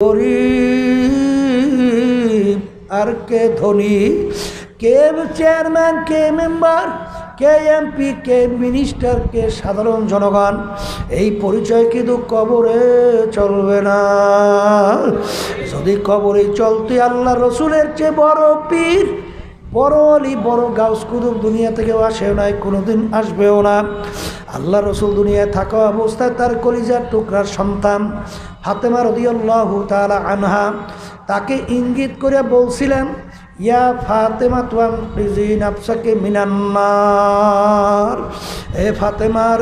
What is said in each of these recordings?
গরিব আর কে ধনী? কে চেয়ারম্যান কে মেম্বার কে এমপি কে মিনিস্টার কে সাধারণ জনগণ? এই পরিচয় কিন্তু কবরে চলবে না। যদি কবরে চলতে আল্লাহ রসুলের চেয়ে বড় পীর বড় বড় গাউস কুদুর দুনিয়া থেকেও আসেও নাই, কোনোদিন আসবেও না। আল্লাহ রসুল দুনিয়ায় থাকা অবস্থায় তার কলিজার টুকরার সন্তান ফাতেমা রদিয়াল্লাহু তাআলা আনহা তাকে ইঙ্গিত করে বলছিলেন, ইয়া ফাতেমা তুয়াম রিজিন আফসাকে মিনান্নার এ ফাতেমার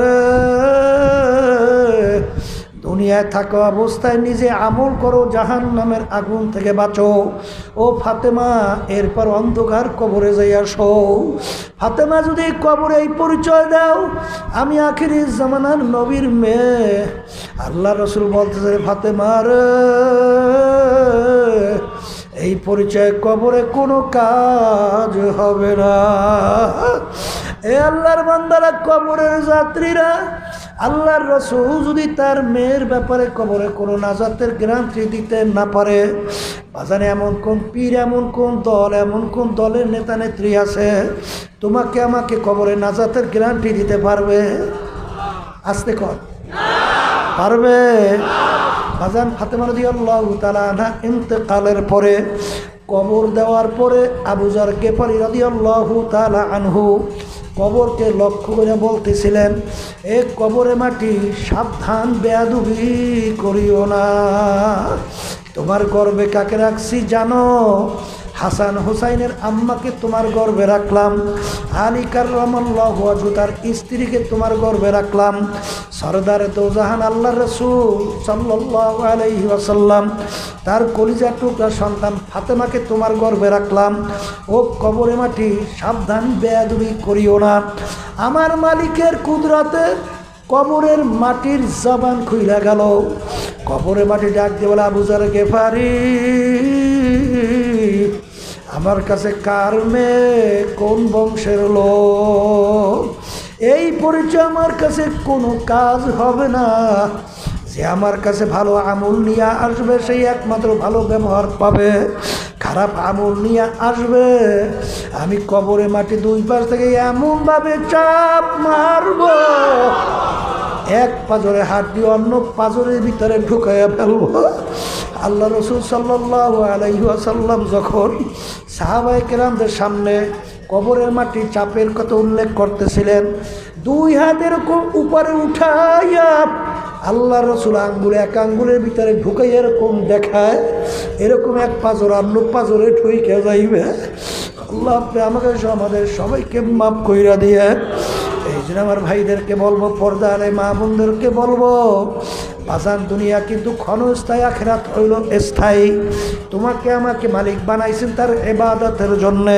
দুনিয়ায় থাকা অবস্থায় নিজে আমল করো জাহান নামের আগুন থেকে বাঁচো। ও ফাতেমা, এরপর অন্ধকার কবরে যাই আসো। ফাতেমা, যদি কবরে এই পরিচয় দাও, আমি আখিরি জামানার নবীর মেয়ে। আল্লাহ রসুল বলতেছে ফাতেমার এই পরিচয় কবরে কোনো কাজ হবে না। এ আল্লাহর বান্দারা কবরের যাত্রীরা আল্লাহর রসুল যদি তার মেয়ের ব্যাপারে কবরে কোনো নাজাতের গ্রান্তি দিতে না পারে, বাজারে এমন কোন পীর, এমন কোন দল, এমন কোন দলের নেতা নেত্রী আছে, তোমাকে আমাকে কবরে নাজাতের গ্যারান্টি দিতে পারবে? আসতে কর। পারবে? বাজান ফাতেমা রদি আল্লাহ তালা ইন্তেকালের পরে, কবর দেওয়ার পরে আবুজার গেফারি রদি আল্লাহ তালা আনহু কবরকে লক্ষ্য করে বলতেছিলেন, এ কবরে মাটি সাবধান বেয়াদুবি করিও না। তোমার গর্বে কাকে রাখছি জানো? হাসান হুসাইনের আম্মাকে তোমার গর্বে রাখলাম। আলী কার্লামাল্লাহ তার স্ত্রীকে তোমার গর্বে রাখলাম। সরদার দৌজাহান আল্লাহ রসুল ওয়াসাল্লাম তার কলিজা টুকরা সন্তান ফাতেমাকে তোমার গর্বে রাখলাম। ও কবরে মাটি সাবধান বেয়াদুবি করিও না। আমার মালিকের কুদরাতে কবরের মাটির জবান খুইলা গেল। কবরে মাটি ডাক দিয়ে বলে আবুজার গেফারি। আমার কাছে কার মেয়ে, কোন বংশের লোক? এই পরিচয় আমার কাছে কোনো কাজ হবে না। যে আমার কাছে ভালো আমল নিয়ে আসবে, সেই একমাত্র ভালো ব্যবহার পাবে। খারাপ আমল নিয়ে আসবে। আমি কবরে মাটি দুই পাশ থেকে এমনভাবে চাপ মারব, এক পাজরে দিয়ে অন্য পাজরের ভিতরে ঢুকাইয়া ফেলব। আল্লাহ রসুল সাল্লাহ আলাইসাল্লাম যখন সাহাবাই কেরামদের সামনে কবরের মাটি চাপের কথা উল্লেখ করতেছিলেন, দুই হাত এরকম উপরে উঠাইয়া আল্লাহ রসুল আঙ্গুলে এক আঙ্গুলের ভিতরে ঢুকাই এরকম দেখায়, এরকম এক পাজর অন্য পাজরে ঠুইকে যাইবে। আল্লাহ আপনি আমাকে আমাদের সবাইকে মাফ কইরা দিয়ে এই জন্য আমার ভাইদেরকে বলব পর্দা আলে মা বোনদেরকে বলব বাজান দুনিয়া কিন্তু ক্ষণস্থায়ী, আখেরাত হইল স্থায়ী। তোমাকে আমাকে মালিক বানাইছেন তার এবাদতের জন্যে।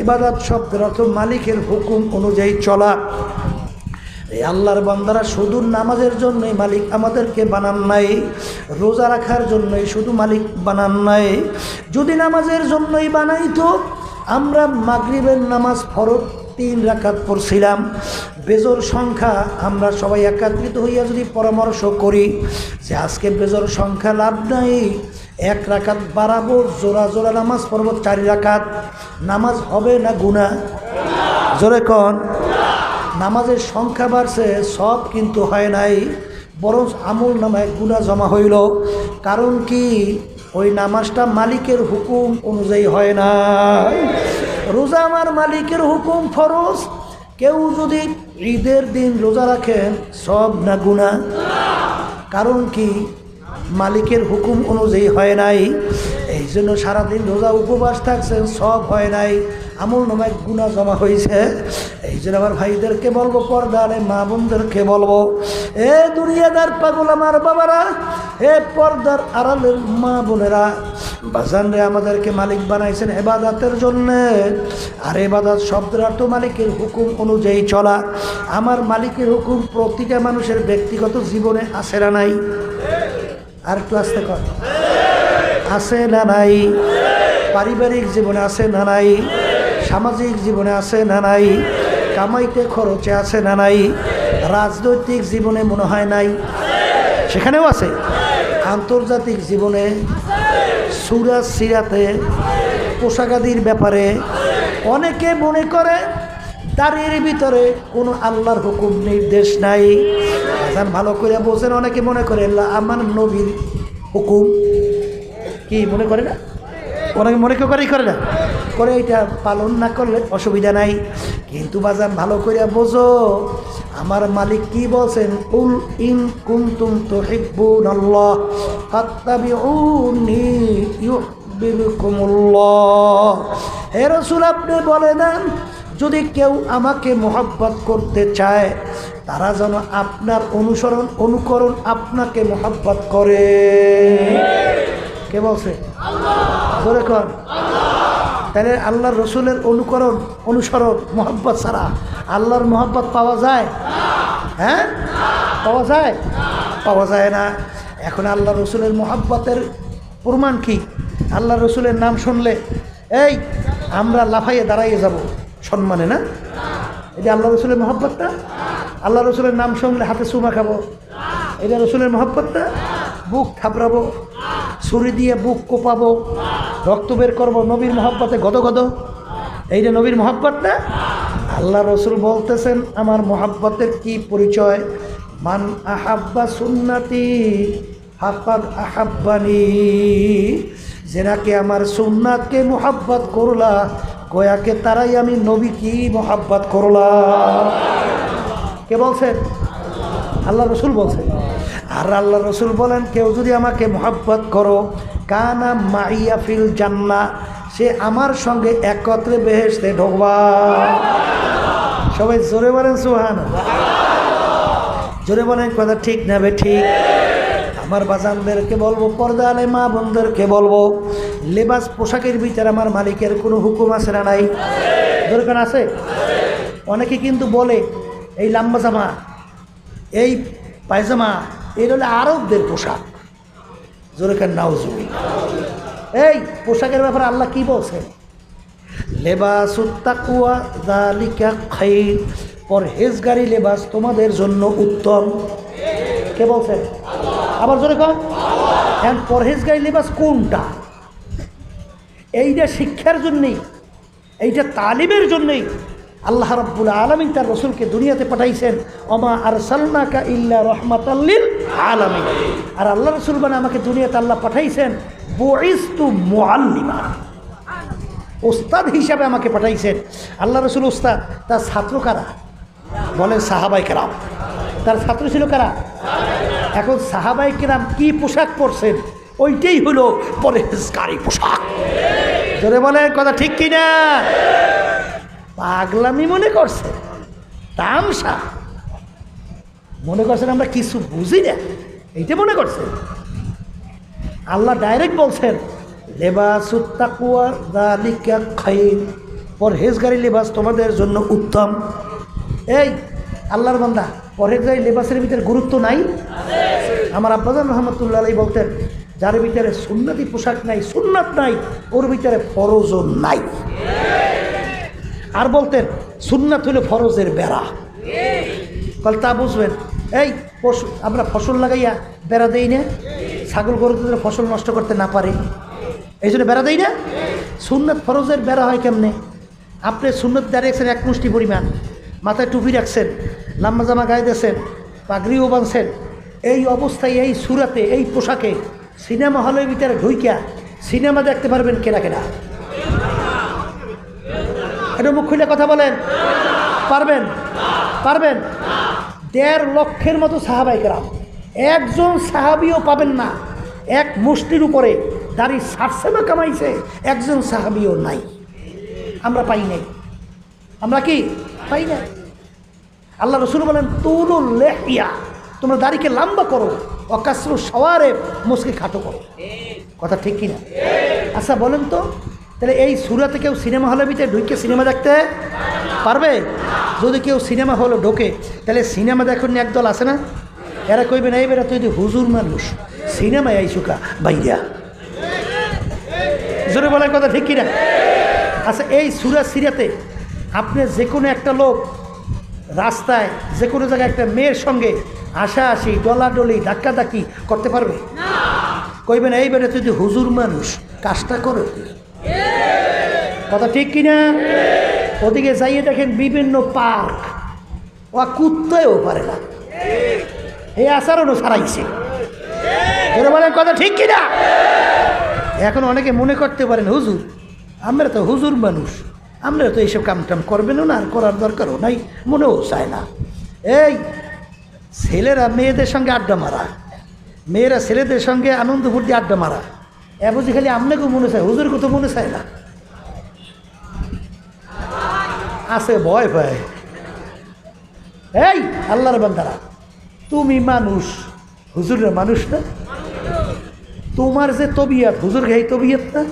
এবাদত শব্দের অর্থ মালিকের হুকুম অনুযায়ী চলা। এই আল্লাহর বান্দারা শুধু নামাজের জন্যই মালিক আমাদেরকে বানান নাই, রোজা রাখার জন্যই শুধু মালিক বানান নাই। যদি নামাজের জন্যই বানাইতো, আমরা মাগরিবের নামাজ ফরত তিন রাখাত পড়ছিলাম। বেজর সংখ্যা আমরা সবাই একাত্রিত হইয়া যদি পরামর্শ করি যে আজকে বেজর সংখ্যা লাভ নাই, এক রাকাত বাড়াবো, জোড়া জোড়া নামাজ পড়ব, চারি রাকাত, নামাজ হবে না গুণা জোরে কন, নামাজের সংখ্যা বাড়ছে, সব কিন্তু হয় নাই, বরং আমল নামায় গুণা জমা হইল। কারণ কি? ওই নামাজটা মালিকের হুকুম অনুযায়ী হয় না রোজা আমার মালিকের হুকুম ফরজ কেউ যদি ঈদের দিন রোজা রাখেন, সব না গুণা কারণ কি? মালিকের হুকুম অনুযায়ী হয় নাই। এই জন্য সারাদিন রোজা উপবাস থাকছেন, সব হয় নাই। আমল নামায় গুণা জমা হয়েছে এই জন্য আমার ভাইদেরকে বলব পর্দারে মা বোনদেরকে বলব, এ দুনিয়াদার পাগল আমার বাবারা, এ পর্দার আড়ালের মা বোনেরা বাজানরে আমাদেরকে মালিক বানাইছেন এবাদাতের জন্যে। আর এবাদাত শব্দের অর্থ মালিকের হুকুম অনুযায়ী চলা। আমার মালিকের হুকুম প্রতিটা মানুষের ব্যক্তিগত জীবনে আসে না নাই? আর একটু আসতে কর। আছে না নাই? পারিবারিক জীবনে আছে না নাই? সামাজিক জীবনে আছে না নাই? কামাইতে খরচে আছে না নাই? রাজনৈতিক জীবনে মনে হয় নাই? সেখানেও আছে। আন্তর্জাতিক জীবনে সুরাজ সিরাতে পোশাকাদির ব্যাপারে অনেকে মনে করে, দাড়ির ভিতরে কোনো আল্লাহর হুকুম নির্দেশ নাই। ভালো করে বলছেন, অনেকে মনে করে আমার নবীর হুকুম। কি, মনে করে না? অনেকে মনে করেই করে না? করে এটা পালন না করলে অসুবিধা নাই। কিন্তু বাজান ভালো করে বোঝো, আমার মালিক কি বলছেন? উল ইন কুন্তুম তুহিব্বুন আল্লাহ ফাত্তাবিউনি ইউহিব্বুকুমুল্লাহ। হে রাসূল, আপনি বলে দেন, যদি কেউ আমাকে মোহাব্বত করতে চায়, তারা যেন আপনার অনুসরণ, অনুকরণ আপনাকে মোহাব্বত করে। কে বলছে? কর। তাহলে আল্লাহর রসুলের অনুকরণ, অনুসরণ, মোহাব্বত ছাড়া আল্লাহর মোহাব্বত পাওয়া যায়? হ্যাঁ? পাওয়া যায়? পাওয়া যায় না। এখন আল্লাহ রসুলের মোহাব্বতের প্রমাণ কি? আল্লাহ রসুলের নাম শুনলে, এই, আমরা লাফাইয়ে দাঁড়াইয়ে যাব। সম্মানে না? যে আল্লাহ রসুলের মোহাব্বতটা? আল্লাহ রসুলের নাম শুনলে হাতে চুমা খাব। এটা রসুলের মোহাব্বতটা? বুক থাপড়াবো। ছুরি দিয়ে বুক কোপাবো। রক্ত বের করব নবীর মহব্বতে গদ গদ। এইটা নবীর মহব্বত না? আল্লাহ রসুল বলতেছেন, আমার মহাব্বতের কি পরিচয়? মান আহাব্বা সুন্নাতি হাফাদ আহাব্বানি। যেনাকে আমার সুন্নাতকে মোহাব্বত করলা কয়াকে তারাই আমি নবী কি মোহাব্বত করলাম কে বলছেন আল্লাহ রসুল বলছেন আর আল্লাহ রসুল বলেন, কেউ যদি আমাকে মোহাব্বত করো কানা মাইয়া ফিল জান্না, সে আমার সঙ্গে একত্রে বেহেসতে ঢোকবা। সবাই জোরে বলেন সুহান জোরে বলেন কথা ঠিক নেবে ঠিক। আমার বাজানদেরকে বলব পর্দা আলে মা বোনদেরকে বলব, লেবাস পোশাকের ভিতরে আমার মালিকের কোনো হুকুম আছে না নাই? দরকার আছে? অনেকে কিন্তু বলে, এই লাম্বা জামা, এই পায়জামা, এর হলে আরবদের পোশাক। জোরেকার নাউজুবি এই, পোশাকের ব্যাপারে আল্লাহ কি বলছে? লেবাস জালিকা খাইর। পরহেজগারি লেবাস তোমাদের জন্য উত্তম। কে বলছে? আবার জোরে কম এখন পরহেজগারি লেবাস কোনটা? এইটা শিক্ষার জন্যেই, এইটা তালিমের জন্যেই আল্লাহ রব্বুল আলমিন তার রসুলকে দুনিয়াতে পাঠাইছেন, ওমা আর সাল্লাকা ইল্লা রহমাতাল্লিল আলমিন। আর আল্লাহ রসুল মানে আমাকে দুনিয়াতে আল্লাহ পাঠাইছেন, বইস্তু মোয়াল্লিমা ওস্তাদ হিসাবে আমাকে পাঠাইছেন। আল্লাহ রসুল ওস্তাদ, তার ছাত্র কারা? বলেন সাহাবাই কেরাম। তার ছাত্র ছিল কারা? এখন সাহাবাই কেরাম কি পোশাক পরছেন? ওইটাই হলো পরেজকারী পোশাক। ধরে বলেন, কথা ঠিক কিনা? পাগলামি মনে করছে? তামসা। মনে করছেন আমরা কিছু বুঝি না? এইটা মনে করছে? আল্লাহ ডাইরেক্ট বলছেন খাইর। পরহেজগারি লেবাস তোমাদের জন্য উত্তম। এই, আল্লাহর বান্দা, পরহেজগারি লেবাসের ভিতরে গুরুত্ব নাই? আমার আব্বাজান রহমতুল্লাহ বলতেন, যার ভিতরে সুন্নতি পোশাক নাই, সুন্নাত নাই, ওর ভিতরে ফরজও নাই। আর বলতেন, সুন্নাত হলো ফরজের বেড়া। কাল তা বুঝবেন? এই, পশু, আমরা ফসল লাগাইয়া বেড়া দেই না? ছাগল গরুদের ফসল নষ্ট করতে না পারে। এই জন্য বেড়া দেই না? সুন্নত ফরজের বেড়া হয় কেমনে? আপনি সুন্নত দাঁড়িয়েছেন এক মুষ্টি পরিমাণ। মাথায় টুপি রাখছেন, লাম্বা জামা গায়ে দিয়েছেন, পাগড়িও বাঁধছেন। এই অবস্থায়, এই সুরাতে, এই পোশাকে সিনেমা হলের ভিতরে ঢুইকা সিনেমা দেখতে পারবেন কেনা কেনা। এটা মুখ খুলে কথা বলেন। পারবেন? পারবেন? দেড় লক্ষের মতো সাহাবাইকেরাম একজন সাহাবিও পাবেন না। এক মুষ্টির উপরে দাড়ি সারছে বা কামাইছে, একজন সাহাবিও নাই। আমরা পাই নাই। আমরা কি? পাই না আল্লাহ রসুল বলেন তুলুল লেহিয়া, তোমরা দাড়িকে লম্বা করো অকাশ্রু সওয়ারে মুসকে খাটো করো। কথা ঠিক কিনা? আচ্ছা বলেন তো তাহলে এই সুরাতে কেউ সিনেমা হলের ভিতরে ঢুকে সিনেমা দেখতে পারবে? যদি কেউ সিনেমা হলে ঢোকে তাহলে সিনেমা দেখুন একদল আছে না? এরা কইবে না এবার তুই হুজুর মানুষ সিনেমায় আইসুকা বাইরা। জোরে বলার কথা ঠিক কিনা? আচ্ছা এই সুরা সিরাতে আপনি যে কোনো একটা লোক রাস্তায় যে কোনো জায়গায় একটা মেয়ের সঙ্গে আশা আসি ডলাডলি ধাক্কাধাক্কি করতে পারবে? কইবেন এই বেড়ে তুই হুজুর মানুষ কাজটা করে কথা ঠিক কিনা? ওদিকে যাইয়ে দেখেন বিভিন্ন পার্ক। ও কুত্তেও পারে না। এই আচারণও ছাড়াইছে এরা বলেন কথা ঠিক কিনা? এখন অনেকে মনে করতে পারেন, হুজুর, আমরা তো হুজুর মানুষ। আমরা তো এইসব কাম টাম করবেনও না, আর করার দরকারও নাই, মনেও চায় না। এই ছেলেরা, মেয়েদের সঙ্গে আড্ডা মারা। মেয়েরা ছেলেদের সঙ্গে আনন্দ ফুর্তি আড্ডা মারা। এ বুঝি খালি আপনাকেও মনে চায় হুজুর তো মনে চায় না। আছে, ভয় ভয় এই, আল্লাহর বান্দারা, তুমি মানুষ, হুজুরের মানুষ না? তোমার যে তবিয়ত, হুজুর এই তবিয়ত না?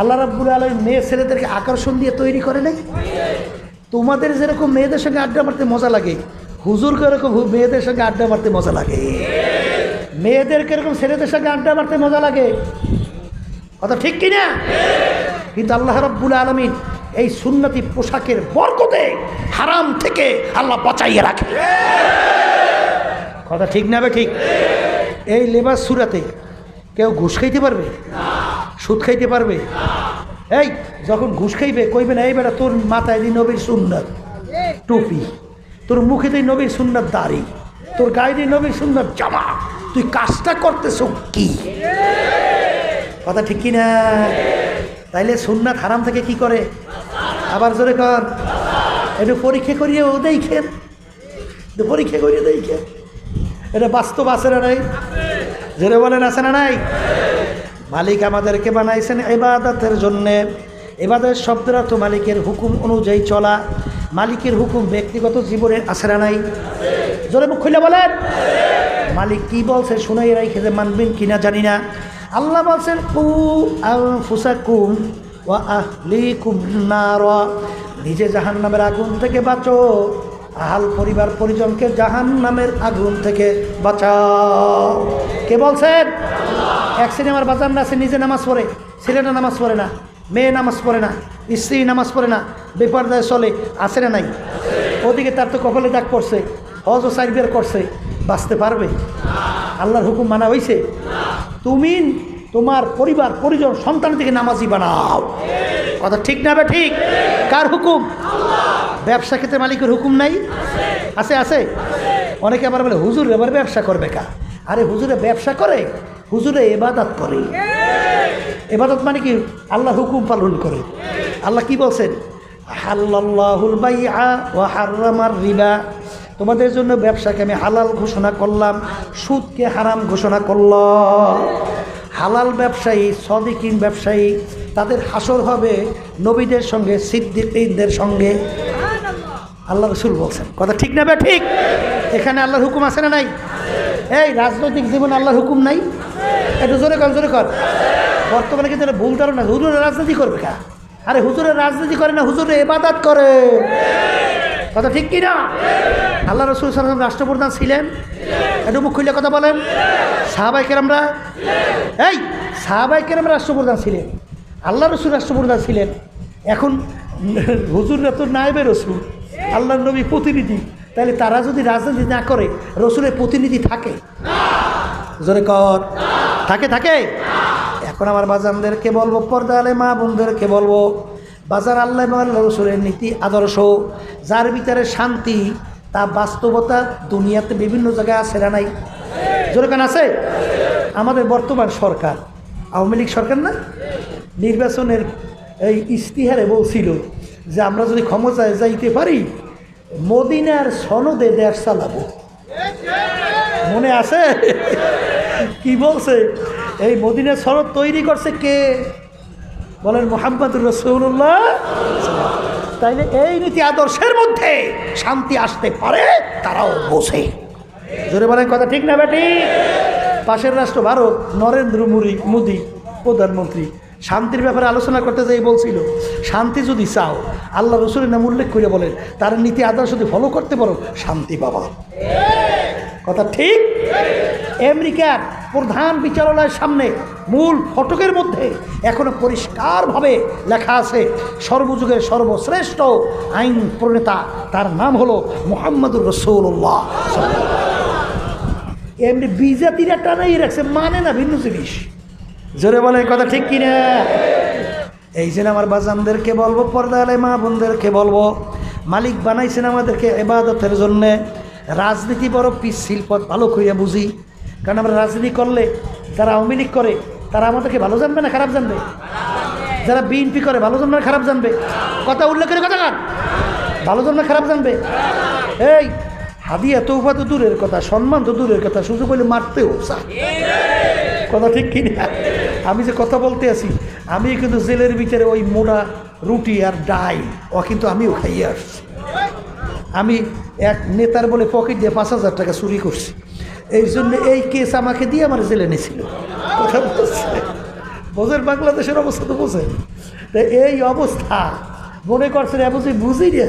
আল্লাহ রাব্বুল আলম মেয়ে ছেলেদেরকে আকর্ষণ দিয়ে তৈরি করে নাই? তোমাদের যেরকম মেয়েদের সঙ্গে আড্ডা মারতে মজা লাগে হুজুরকে এরকম মেয়েদের সঙ্গে আড্ডা মারতে মজা লাগে? মেয়েদেরকে এরকম ছেলেদের সঙ্গে আড্ডা মারতে মজা লাগে? কথা ঠিক কিনা? কিন্তু আল্লাহ রব্বুল আলমিন এই সুন্নতি পোশাকের বরকতে হারাম থেকে আল্লাহ বাঁচাইয়ে রাখে। কথা ঠিক না ঠিক? এই লেবাস সুরাতে কেউ ঘুষ খাইতে পারবে? সুদ খাইতে পারবে? এই, যখন ঘুষ খাইবে, কইবে না, এই বেটা, তোর মাথায় দিই নবীর সুন্নত, টুপি। তোর মুখে দিই নবীর সুন্নত দাড়ি। তোর গায়ে দিই নবীর সুন্নত জামা। তুই কাজটা করতেছ কি? কথা ঠিক কি না তাইলে সুন্নাত হারাম থেকে কি করে? আবার জোরে কর একটু পরীক্ষা করিয়ে ও দেখেন পরীক্ষা করিয়ে দেখেন। এটা বাস্তব আছে না নাই? জোরে বলেন, আছে না নাই? মালিক আমাদেরকে বানাইছেন এবাদতের জন্যে। এবাদের শব্দের অর্থ মালিকের হুকুম অনুযায়ী চলা। মালিকের হুকুম ব্যক্তিগত জীবনে আছে না নাই? জোরে মুখ খুলে বলেন। মালিক কি বলছে শুনাই রাইখে যে মানবেন কিনা জানি না। আল্লাহ বলছেন কু ফুসাকুম নার। নিজে জাহান নামের আগুন থেকে বাঁচো। আহাল পরিবার পরিজনকে জাহান নামের আগুন থেকে বাঁচাও। কে বলছেন? এক সিনেমার বাজার না, সে নিজে নামাজ পড়ে। ছেলেটা নামাজ পড়ে না, মেয়ে নামাজ পড়ে না, স্ত্রী নামাজ পড়ে না, বেপরদায় চলে আসে না নাই? ওদিকে তার তো কপালে দাগ পড়ছে হজ ও সাইড করছে, বাঁচতে পারবে? আল্লাহর হুকুম মানা হয়েছে তুমি তোমার পরিবার, পরিজন, সন্তান থেকে নামাজি বানাও। কথা ঠিক না বে ঠিক? কার হুকুম? ব্যবসা ক্ষেত্রে মালিকের হুকুম নাই? আছে আছে? অনেকে আবার বলে, হুজুর এবার ব্যবসা করবে কা? আরে হুজুরে ব্যবসা করে, হুজুরে এবাদাত করে। এবাদত মানে কি? আল্লাহ হুকুম পালন করে। আল্লাহ কি বলছেন? রিবা। তোমাদের জন্য ব্যবসাকে আমি হালাল ঘোষণা করলাম, সুদকে হারাম ঘোষণা করলাম। হালাল ব্যবসায়ী, সদিকিন ব্যবসায়ী, তাদের হাসর হবে নবীদের সঙ্গে, সিদ্দিকদের সঙ্গে। আল্লাহ রসুল বলছেন। কথা ঠিক না বে? ঠিক। এখানে আল্লাহর হুকুম আছে না নাই? এই রাজনৈতিক জীবন আল্লাহর হুকুম নাই? একটু জোরে কর জোরে কর। বর্তমানে কিন্তু এটা ভুল ধারণা। হুজুরের রাজনীতি করবে কা? আরে হুজুরের রাজনীতি করে না হুজুরের এবাদাত করে। কথা ঠিক কি না? আল্লাহ রসুল সালাম রাষ্ট্রপ্রধান ছিলেন? একটু মুখ খুললে কথা বলেন। সাহাবাই কেরামরা? এই সাহাবাই কেরাম রাষ্ট্রপ্রধান ছিলেন। আল্লাহ রসুল রাষ্ট্রপ্রধান ছিলেন। এখন হুজুররা তো নায়েবে রসুল। আল্লাহ নবী প্রতিনিধি। তাহলে তারা যদি রাজনীতি না করে রসুলের প্রতিনিধি থাকে? জোরে কর। থাকে থাকে? এখন আমার বাজানদেরকে বলব পর্দা আলে মা বোনদেরকে বলব বাজার আল্লাহ রসুলের নীতি আদর্শ যার ভিতরে শান্তি তা বাস্তবতা দুনিয়াতে বিভিন্ন জায়গায় আছে না নাই? জোরে কান আছে? আমাদের বর্তমান সরকার, আওয়ামী লীগ সরকার না? নির্বাচনের এই ইস্তিহারে বলছিল যে আমরা যদি ক্ষমতায় যাইতে পারি, মদিনার সনদে দেশ চালাবো। মনে আছে? কি বলছে? এই মদিনার সনদ তৈরি করছে কে? বলেন মোহাম্মদুর রসৌল্লাহ তাইলে এই নীতি আদর্শের মধ্যে শান্তি আসতে পারে, তারাও বসে জোরে বলেন কথা ঠিক না, বেটি? পাশের রাষ্ট্র ভারত, নরেন্দ্র মুরি, মোদী, প্রধানমন্ত্রী, শান্তির ব্যাপারে আলোচনা করতে যাই বলছিল, শান্তি যদি চাও, আল্লাহ রসুলের নাম উল্লেখ করে বলেন, তার নীতি আদর্শ যদি ফলো করতে পারো, শান্তি পাবা। কথা ঠিক? আমেরিকার প্রধান বিচারালয়ের সামনে মূল ফটকের মধ্যে এখনও পরিষ্কারভাবে লেখা আছে, সর্বযুগের সর্বশ্রেষ্ঠ আইন প্রণেতা। তার নাম হলো মোহাম্মদুর রসৌল্লাহ এমনি বিজাতিরা টানাই রাখছে মানে না ভিন্ন জিনিস। জোরে বলে কথা ঠিক কিনা? এই জন্য আমার বাজানদেরকে বলব পর্দালে মা বোনদেরকে বলব, মালিক বানাইছেন আমাদেরকে এবাদতের জন্যে। রাজনীতি বড় পিচ্ছিল পথ, ভালো করিয়া বুঝি। কারণ আমরা রাজনীতি করলে, যারা আওয়ামী লীগ করে, তারা আমাদেরকে ভালো জানবে না খারাপ জানবে? যারা বিএনপি করে, ভালো জানবে না খারাপ জানবে? কথা উল্লেখ করে কথা কান ভালো জানবে খারাপ জানবে? এই, হাদিয়া তৌফা তো দূরের কথা, সম্মান তো দূরের কথা, সুযোগ বলে মারতেও কথা ঠিক কিনা? আমি যে কথা বলতে আছি, আমি কিন্তু জেলের ভিতরে ওই মোড়া, রুটি আর ডাই ও কিন্তু আমিও খাইয়ে আসছি। আমি এক নেতার বলে পকেট দিয়ে পাঁচ হাজার টাকা চুরি করছি। এই জন্য এই কেস আমাকে দিয়ে আমার জেলে নিয়েছিল। কথা বলছে। বোঝেন বাংলাদেশের অবস্থা তো বোঝেন। এই অবস্থা মনে করছেন বুঝি বুঝি না।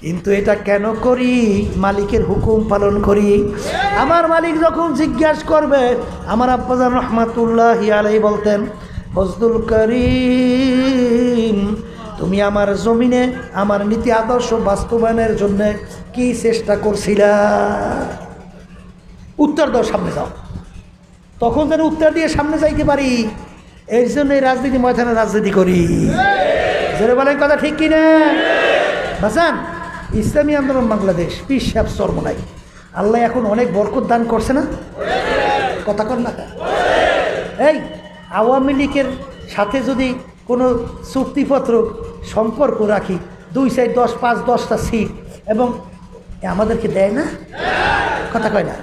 কিন্তু এটা কেন করি? মালিকের হুকুম পালন করি। আমার মালিক যখন জিজ্ঞাসা করবে, আমার আব্বাজান রহমাতুল্লাহ আলাই বলতেন ফজদুল করিম, তুমি আমার জমিনে, আমার নীতি আদর্শ বাস্তবায়নের জন্য কি চেষ্টা করছিলা? উত্তর দাও, সামনে যাও। তখন যেন উত্তর দিয়ে সামনে যাইতে পারি, এর জন্য এই রাজনীতি ময়দানে রাজনীতি করি। জোরে বলেন কথা ঠিক কিনা? বাসান ইসলামী আন্দোলন বাংলাদেশ, পিস সাহেব চর্মনাই আল্লাহ এখন অনেক বরকত দান করছে না? কথা কর না। এই, আওয়ামী লীগের সাথে যদি কোনো চুক্তিপত্র সম্পর্ক রাখি, দুই সাইড দশ, পাঁচ দশটা সিট, এবং আমাদেরকে দেয় না? কথা কয় না।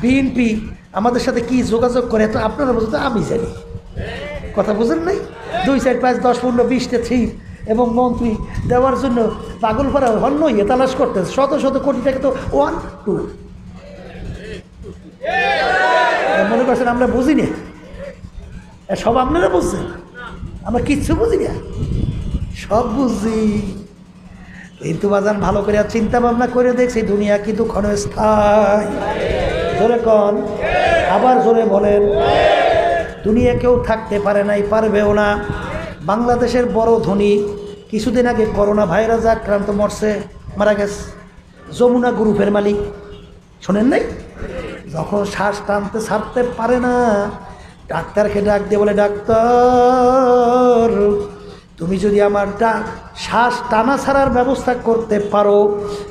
বিএনপি আমাদের সাথে কি যোগাযোগ করে তো আপনারা বলতে আমি জানি। কথা বুঝেন নাই? দুই, চার, পাঁচ, দশ, পনেরো বিশটা সিট এবং মন্ত্রী দেওয়ার জন্য পাগল করা হন্য ইয়ে তালাশ করতে শত শত কোটি টাকা তো ওয়ান টু মনে করছেন আমরা বুঝি না? সব আপনারা বুঝছেন? আমরা কিচ্ছু বুঝি না? সব বুঝি। কিন্তু বাজান ভালো করে চিন্তা ভাবনা করে দেখছি দুনিয়া কিন্তু ক্ষণস্থায়ী। জোরে কন, আবার জোরে বলেন। দুনিয়া কেউ থাকতে পারে নাই, পারবেও না। বাংলাদেশের বড় ধনী, কিছুদিন আগে করোনা ভাইরাস আক্রান্ত মরছে, মারা গেছে। যমুনা গ্রুপের মালিক। শোনেন নাই? যখন শ্বাস টানতে ছাড়তে পারে না, ডাক্তারকে ডাক দিয়ে বলে, ডাক্তার তুমি যদি আমার ডাক শ্বাস টানা ছাড়ার ব্যবস্থা করতে পারো,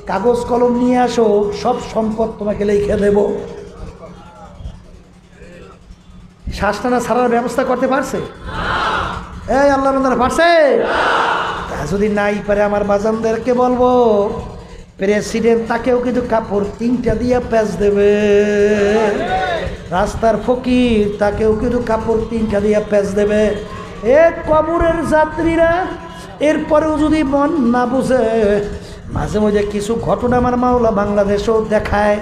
কাগজ কলম নিয়ে আসো, সব সম্পদ তোমাকে লিখে দেব। শ্বাস টানা ছাড়ার ব্যবস্থা করতে পারছে? এই আল্লাহ বন্দারা পারছে? তা যদি নাই পারে আমার বাজানদেরকে বলব, প্রেসিডেন্ট তাকেও কিন্তু কাপড় তিনটা দিয়ে প্যাচ দেবে। রাস্তার ফকির তাকেও কিন্তু কাপড় তিনটা দিয়ে প্যাচ দেবে। এ কবরের যাত্রীরা, এরপরেও যদি মন না বুঝে, মাঝে মাঝে কিছু ঘটনা আমার মাওলা বাংলাদেশেও দেখায়।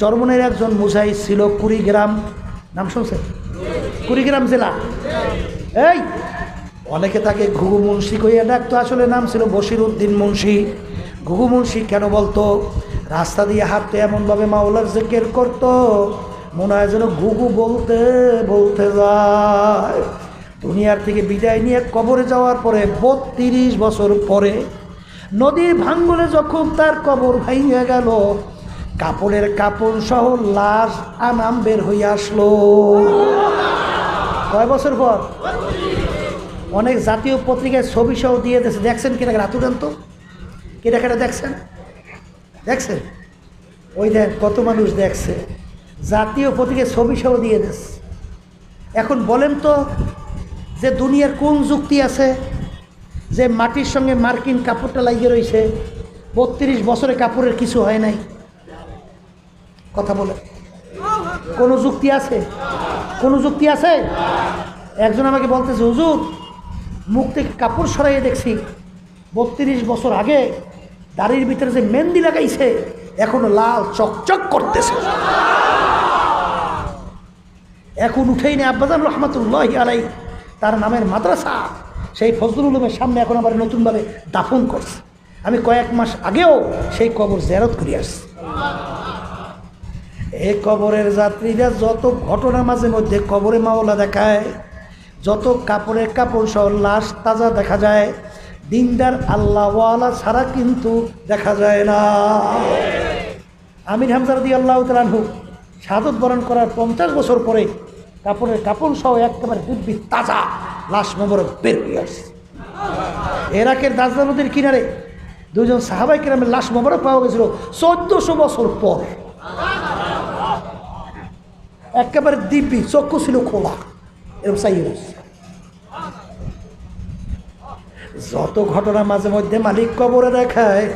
চরমনের একজন মুজাই ছিল কুড়িগ্রাম, নাম শুনছেন? কুড়িগ্রাম জেলা। এই, অনেকে তাকে ঘুঘু মুন্সি কইয়া ডাকতো, আসলে নাম ছিল বশির উদ্দিন মুন্সি। ঘুঘু মুন্সি কেন বলতো? রাস্তা দিয়ে হাঁটতে এমনভাবে মাওলার জেকের করতো, মনে হয় যেন ঘুঘু বলতে বলতে যায়। দুনিয়ার থেকে বিদায় নিয়ে কবরে যাওয়ার পরে বত্রিশ বছর পরে নদীর ভাঙ্গলে যখন তার কবর ভাইয়া গেল, কাপড়ের কাপড় সহ লাশ আনাম বের হয়ে আসলো। কয় বছর পর? অনেক জাতীয় পত্রিকায় ছবি সহ দিয়ে দিয়েছে। দেখছেন কেটা রাতুরান তো? কেটা কেটা দেখছেন? দেখছেন? ওই দেখ, কত মানুষ দেখছে। জাতীয় পত্রিকায় ছবি সহ দিয়ে দিয়েছে। এখন বলেন তো যে দুনিয়ার কোন যুক্তি আছে? যে মাটির সঙ্গে মার্কিন কাপড়টা লাগিয়ে রয়েছে, বত্রিশ বছরে কাপড়ের কিছু হয় নাই। কথা বলে কোনো যুক্তি আছে? কোনো যুক্তি আছে? একজন আমাকে বলতেছে, হুজুর, মুখ থেকে কাপড় সরাইয়ে দেখছি। বত্রিশ বছর আগে দাড়ির ভিতরে যে মেহেন্দি লাগাইছে, এখনও লাল চকচক করতেছে। এখন উঠেই নেই আব্বাজান রহমতুল্লাহ আলাই তার নামের মাদ্রাসা। সেই ফজলুল উলুমের সামনে এখন আবার নতুনভাবে দাফন করছে। আমি কয়েক মাস আগেও সেই কবর জেরত করে আসছি। এই কবরের যাত্রীরা যত ঘটনা মাঝে মধ্যে কবরে মাওলা দেখায়, যত কাপড়ের কাপড় সহ লাশ তাজা দেখা যায়, দিনদার আল্লাহওয়ালা ছাড়া কিন্তু দেখা যায় না। আমির হামজারদি আল্লাহ তালানহু শাহাদত বরণ করার পঞ্চাশ বছর পরে কাপড়ের কাপড় সহ একেবারে দিব্যি তাজা লাশ মোবারক বের হয়ে আসছে। এরাকের দাজদা নদীর কিনারে দুজন সাহাবাই কিরামের লাশ মোবারক পাওয়া গেছিল চোদ্দশো বছর পর। একেবারে দিব্যি, চক্ষু ছিল খোলা। এরকম চাইয়ে যত ঘটনা মাঝে মধ্যে মালিক কবরে দেখায়,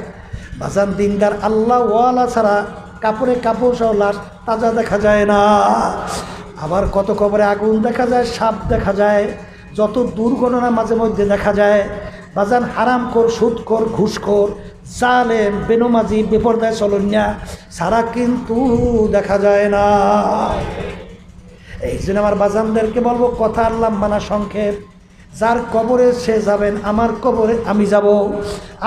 বাজান দিনদার আল্লাহ ওয়ালা ছাড়া কাপড়ে কাপড় সহ লাশ তাজা দেখা যায় না। আবার কত কবরে আগুন দেখা যায়, সাপ দেখা যায়, যত দুর্ঘটনা মাঝে মধ্যে দেখা যায়, বাজান হারাম কর, সুদ কর, ঘুষ কর, জালেম, বেনমাজি, বেপরদায় চলন্যা, সারা কিন্তু দেখা যায় না। এই জন্য আমার বাজানদেরকে বলব, কথা আল্লাহ মানা সংক্ষেপ। যার কবরে সে যাবেন, আমার কবরে আমি যাব।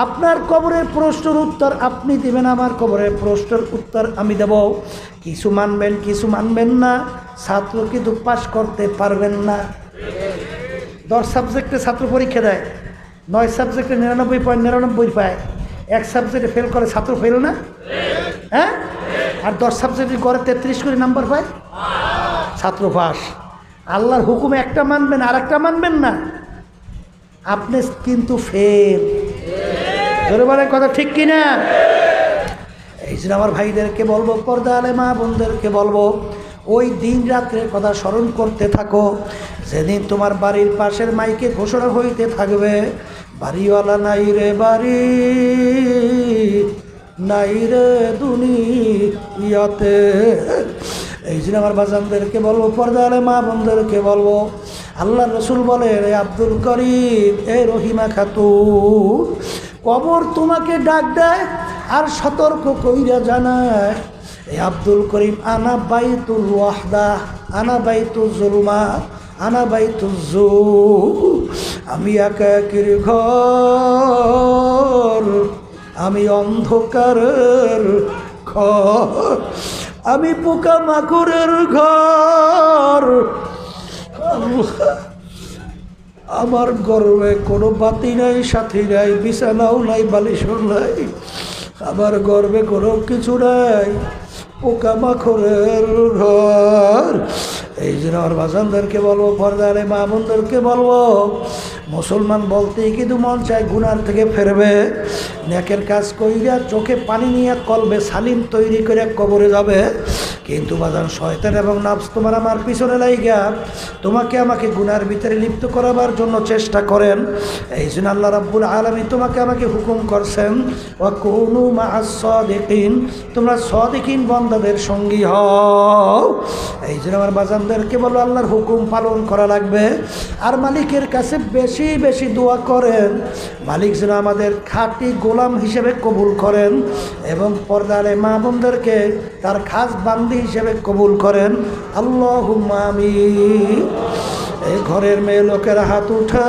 আপনার কবরের প্রশ্নের উত্তর আপনি দিবেন, আমার কবরের প্রশ্নের উত্তর আমি দেব। কিছু মানবেন কিছু মানবেন না। ছাত্র কিন্তু পাশ করতে পারবেন না। দশ সাবজেক্টে ছাত্র পরীক্ষা দেয়, নয় সাবজেক্টে নিরানব্বই পয়েন্ট নিরানব্বই পায়। এক সাবজেক্টে ফেল করে ছাত্র ফেল না? হ্যাঁ? আর দশ সাবজেক্টে করে তেত্রিশ করে নাম্বার পায়? ছাত্র পাস আল্লাহর হুকুমে একটা মানবেন আর একটা মানবেন না। আপনি কিন্তু ফেল ধরে কথা ঠিক কিনা? এই জন্য আমার ভাইদেরকে বলব, পর্দা আলে মা বোনদেরকে বলব ওই দিন রাত্রের কথা স্মরণ করতে থাকো। যেদিন তোমার বাড়ির পাশের মাইকে ঘোষণা হইতে থাকবে, বাড়িওয়ালা নাই রে বাড়ি, নাই রে দুনিয়াতে। এই জন্য আমার বাজানদেরকে বলব পর্দা আলে মা বোনদেরকে বলব, আল্লাহ রসুল বলে রে আব্দুল করিম, এ রহিমা খাতুন, কবর তোমাকে ডাক দেয় আর সতর্ক কইরা জানায়। আব্দুল করিম, আনা বাইতুল ওয়াহদা, আনা বাইতুল জুলমা, আনা বাইতুল জু আমি একাকির ঘর, আমি অন্ধকারের ঘর, আমি পোকা মাকুরের ঘর। আমার গর্বে কোনো বাতি নাই, সাথী নাই, বিছানাও নাই, বালিশও নাই। আমার গর্বে কোনো কিছু নাই। পোকামাখরের ঘর। এই জন্য আমার বাজানদেরকে বলব, পর্দারে মা বোনদেরকে বলব, মুসলমান বলতেই কিন্তু মন চায় গুনার থেকে ফেরবে। নেকের কাজ কইরা চোখে পানি নিয়ে কলবে সালিম তৈরি করে কবরে যাবে। কিন্তু বাজান, শয়তান এবং নাফস তোমার আমার পিছনে লাইগা। তোমাকে আমাকে গুনার ভিতরে লিপ্ত করাবার জন্য চেষ্টা করেন। এই জন্য আল্লাহ রাব্বুল আলমী তোমাকে আমাকে হুকুম করছেন ও কোনো সদিকিন তোমরা সদিকিন বন্দাদের সঙ্গী হও। এই জন্য আমার বাজানদেরকে বলো, আল্লাহর হুকুম পালন করা লাগবে। আর মালিকের কাছে বেশি বেশি দোয়া করেন। মালিক যেন আমাদের খাঁটি গোলাম হিসেবে কবুল করেন এবং পর্দারে মা বোনদেরকে তার খাস বান্দি হিসেবে কবুল করেন। আল্লাহ আমি এই ঘরের মেয়ে লোকের হাত উঠা।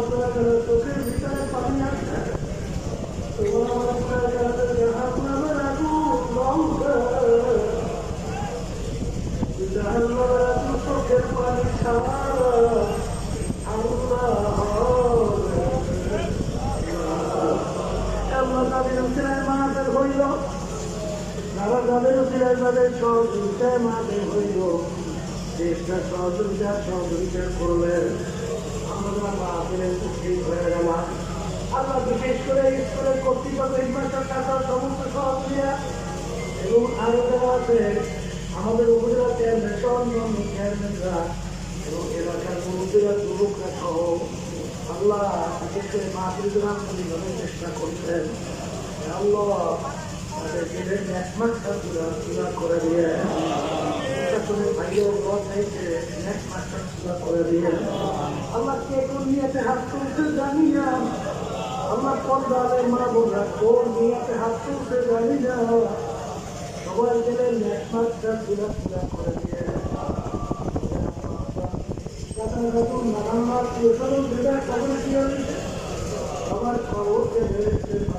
আন্তরিকভাবে চেষ্টা করতেন আল্লাহ করে দিয়ে তুমি ভাইয়ের রথ হয়েছে একমাত্রা করে দিয়ে আল্লাহ কে কোন নিয়েতে হাত জানি না আল্লাহ কোন দাদের মা বোঝা কোন নিয়েতে হাত তুলতে জানি না সবার জীবের একমাত্রা পুরা পুরা করে দিয়ে। tomar favor de este